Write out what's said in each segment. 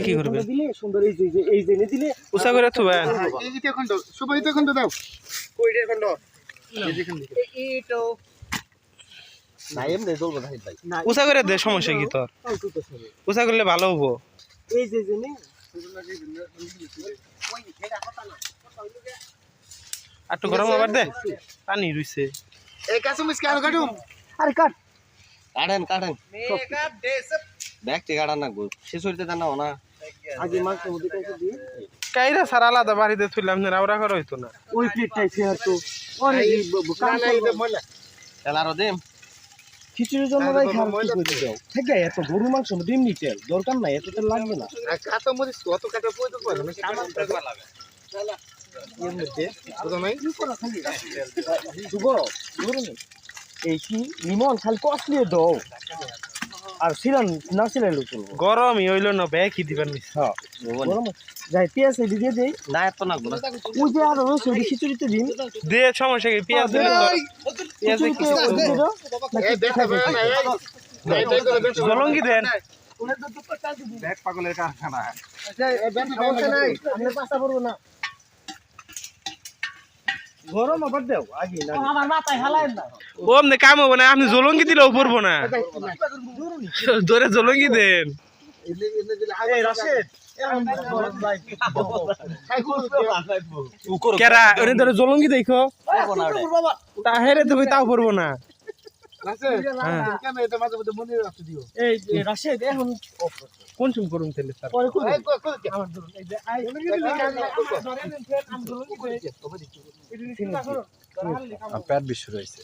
কি করবে দিলে সুন্দর এই যে দিলে উষা করে উষা করে দে সমস্যা কি তোর। উষা করলে ভালো হব এই যে যে নে আর একটু গরম আবার দে। পানি রইছে। আরে কাট। কাটেন কাটেন। ব্যাগটি কাটান না গো। শেষ হইতে দেন না না। আগে মাংসের মধ্যে কাইছে দিয়ে। কাইরা সারা আলাদা বাড়িতে থুইলাম না ওরা করে হইতো না। ওই প্লেটটাই ফেয়ার তো। ওরে এই ব- ব- কাম দেম খিচুড়ির জন্য ভাই খারাপ কি করে দাও? থেকে এত গরু মাংস ডিম নি তেল দরকার নাই এত তেল লাগবে না। শুভ গরু নেই। এই কি লিমন খালি কষলিয়ে দাও। আর সিরান না সিরাইলেও চলবো গরমই হইল না ব্যাগ দিবেন হ্যাঁ গরম যাই পেঁয়াজ এই দিয়ে দেই না এত না গো ওই যে আর রয়েছে ওই খিচুড়িতে দিন দে সমস্যা কি পেঁয়াজ দিলে পেঁয়াজে? জলঙ্গি দেন সমস্যা নাই, আপনি পাস্তা করব না। গরম আবার দেও আগে না আমার মাথায় হালায় না ও কাম হব না আপনি জলঙ্গি দিলেও পড়ব না ধরে জলঙ্গি দেন এই রাশেদ কেরা ওরে ধরে জলঙ্গি দেখো। তা হেরে তো তাও পড়ব না। হ্যাঁ। রাশেদ এখন কোন চুম করুন তাহলে স্যার প্যাট বিশ্ব রয়েছে।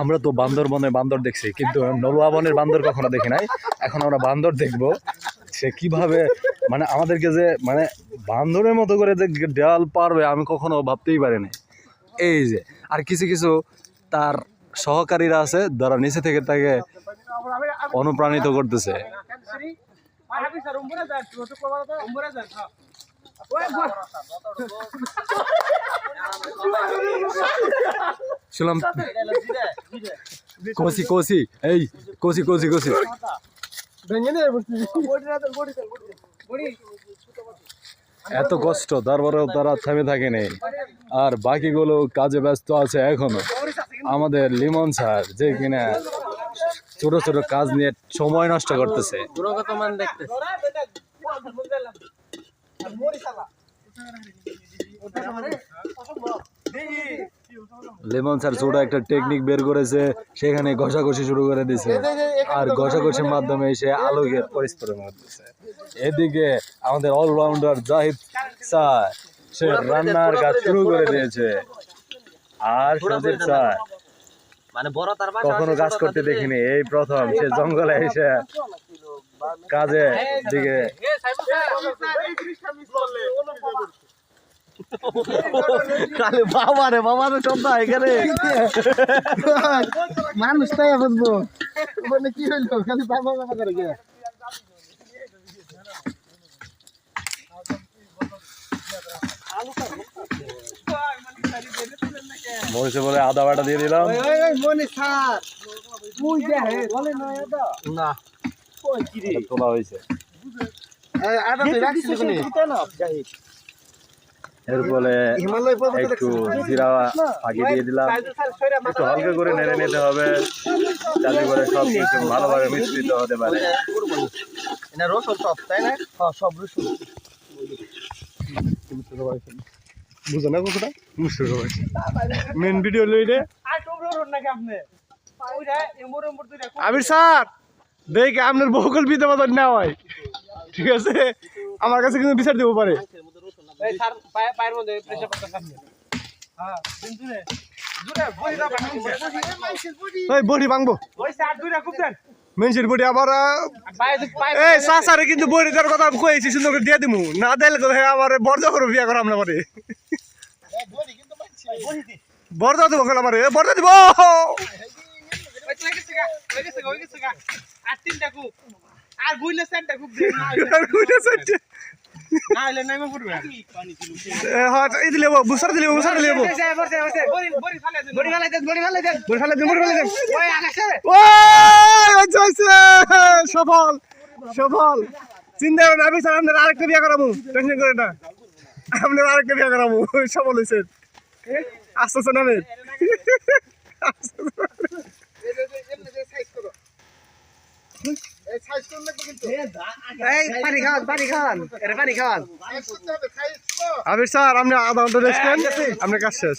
আমরা তো বান্দরবনে বান্দর দেখছি, কিন্তু নলুয়া বনের বান্দর কখনো দেখি নাই। এখন আমরা বান্দর দেখব, সে কীভাবে মানে আমাদেরকে যে মানে বান্দরের মতো করে যে দেওয়াল পারবে আমি কখনো ভাবতেই পারিনি। এই যে, আর কিছু কিছু তার সহকারীরা আছে, যারা নিচে থেকে তাকে অনুপ্রাণিত করতেছে। শুনলাম কষি কষি এই কষি কষি কষি এত কষ্ট তারপরেও তারা থেমে থাকেনি। আর বাকিগুলো কাজে ব্যস্ত আছে এখনও। আমাদের লিমন স্যার যে কিনা ছোট ছোট কাজ নিয়ে সময় নষ্ট করতেছে। মান লেমন স্যার ছোট একটা টেকনিক বের করেছে, সেখানে ঘষাঘষি শুরু করে দিছে। আর ঘষাঘষির মাধ্যমে সে আলোকের পরিষ্কার করতেছে এদিকে আমাদের অলরাউন্ডার জাহিদ স্যার, সে রান্নার কাজ শুরু করে দিয়েছে। আর সুজিত স্যার মানে বড় তার কখনো কাজ করতে দেখিনি। এই প্রথম সে জঙ্গলে এসে কাজে দিকে খালি বাবা রে বাবা রে সব এখানে। মানুষ তাই বুঝব মানে কি হইল? খালি বাবা বাবা করে বলে আদা বাটা দিয়ে দিলাম। না তোলা হয়েছে আদা রাখছিস না? যাই এর ফলে হিমালয় পর্বত একটু জিরা ফাঁকি দিয়ে দিলাম। একটু হালকা করে নেড়ে নিতে হবে। যাতে করে সব কিছু ভালোভাবে মিশ্রিত হতে পারে। এটা রসুন সব তাই না? হ্যাঁ সব রসুন। বুঝো না কথাটা? মেন ভিডিও লই রে। আমির স্যার দেখ আপনার বহুকল না হয়। ঠিক আছে? আমার কাছে কিন্তু বিচার দেবো পারে। ওই বড়ি ভাঙবো। মেনসির বডি আবার আহ, এই সাসারে কিন্তু বডি দেওয়ার কথা আমি কইছি সুন্দর করে দিয়ে দিমু। না দিলে তো আমার বর্জ করে বিয়া করাম না পারে। বর্জা দেবো। আমার বর্জা দিব আর তিনটা কুক আর বুইলে সেন্টটা সফল সফল। চিন্তা করেন আমি স্যার, আপনার আরেকটা বিয়ে করাবো টেনশন করেন না। আপনার আরেকটা বিয়ে করাবো, সফল হয়েছে আস্তে আস্তে নামেন এই পানি পানি খান এর পানি খান আবির স্যার আপনি আধা ঘণ্টা রেস্ট নেন আপনার কাজ শেষ